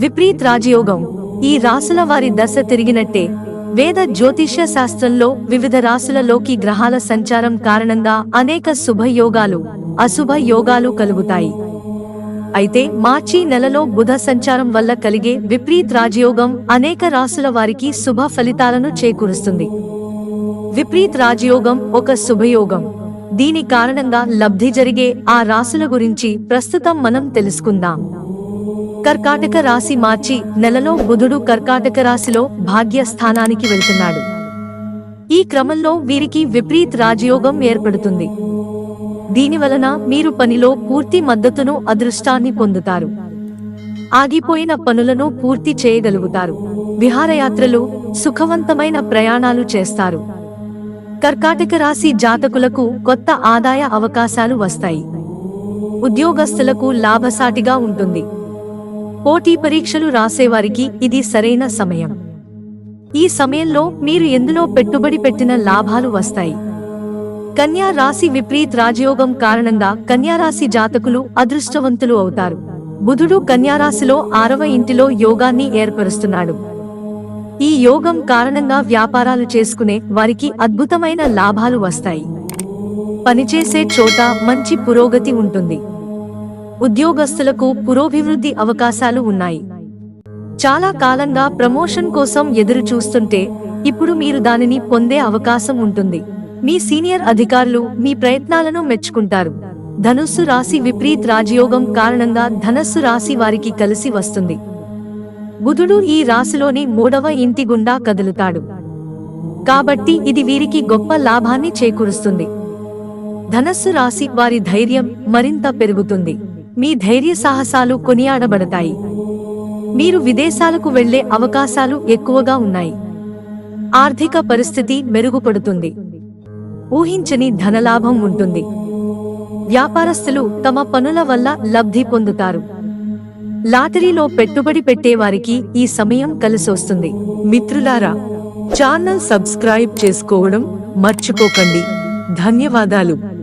విపరీత్ రాజయోగం. ఈ రాసుల వారి దశ తిరిగినట్టే. వేద జ్యోతిష్య శాస్త్రంలో వివిధ రాసులలోకి గ్రహాల సంచారం కారణంగా అనేక శుభయోగాలు అశుభ యోగాలు కలుగుతాయి. అయితే మార్చి నెలలో బుధ సంచారం వల్ల కలిగే విపరీత్ రాజయోగం అనేక రాసుల వారికి శుభ ఫలితాలను చేకూరుస్తుంది. విపరీత్ రాజయోగం ఒక శుభయోగం దీని కారణంగా లబ్ధి జరిగే ఆ రాసుల గురించి ప్రస్తుతం మనం తెలుసుకుందాం. కర్కాటక రాశి మార్చి నెలలో బుధుడు కర్కాటక రాశిలో భాగ్య స్థానానికి వెళ్తున్నాడు. ఈ క్రమంలో వీరికి విపరీత్ రాజయోగం ఏర్పడుతుంది. దీనివలన మీరు పనిలో పూర్తి మద్దతును అదృష్టాన్ని పొందుతారు. ఆగిపోయిన పనులను పూర్తి చేయగలుగుతారు. విహారయాత్రలు సుఖవంతమైన ప్రయాణాలు చేస్తారు. కర్కాటక రాశి జాతకులకు కొత్త ఆదాయ అవకాశాలు వస్తాయి. ఉద్యోగస్తులకు లాభసాటిగా ఉంటుంది. పోటీ పరీక్షలు రాసేవారికి ఇది సరైన సమయం. ఈ సమయంలో మీరు ఎందులో పెట్టుబడి పెట్టిన లాభాలు వస్తాయి? కన్యా రాశి విపరీత్ రాజయోగం కారణంగా కన్యారాశి జాతకులు అదృష్టవంతులు అవుతారు. బుధుడు కన్యారాశిలో ఆరవ ఇంటిలో యోగాన్ని ఏర్పరుస్తున్నాడు. ఈ యోగం కారణంగా వ్యాపారాలు చేసుకునే వారికి అద్భుతమైన లాభాలు వస్తాయి. పనిచేసే చోట మంచి పురోగతి ఉంటుంది. ఉద్యోగస్తులకు పురోభివృద్ధి అవకాశాలు ఉన్నాయి. చాలా కాలంగా ప్రమోషన్ కోసం ఎదురు చూస్తుంటే ఇప్పుడు మీరు దానిని పొందే అవకాశం ఉంటుంది. మీ సీనియర్ అధికారులు మీ ప్రయత్నాలను మెచ్చుకుంటారు. ధనుస్సు రాశి విపరీత్ రాజయోగం కారణంగా ధనస్సు రాశి వారికి కలిసి వస్తుంది. బుధుడు ఈ రాశిలోని మూడవ ఇంటి గుండా కదులుతాడు. కాబట్టి ఇది వీరికి గొప్ప లాభాన్ని చేకూరుస్తుంది. ధనస్సు రాశి వారి ధైర్యం మరింత పెరుగుతుంది. మీ ధైర్య సాహసాలు కొనియాడబడతాయి. మీరు విదేశాలకు వెళ్ళే అవకాశాలు ఎక్కువగా ఉన్నాయి. ఆర్థిక పరిస్థితి మెరుగుపడుతుంది. ఊహించని ధనలాభం ఉంటుంది. వ్యాపారస్తులు తమ పనుల వల్ల లబ్ధి పొందుతారు. లాటరీలో పెట్టుబడి పెట్టేవారికి ఈ సమయం కలిసొస్తుంది. మిత్రులారా ఛానల్ సబ్స్క్రైబ్ చేసుకోవడం మర్చిపోకండి. ధన్యవాదాలు.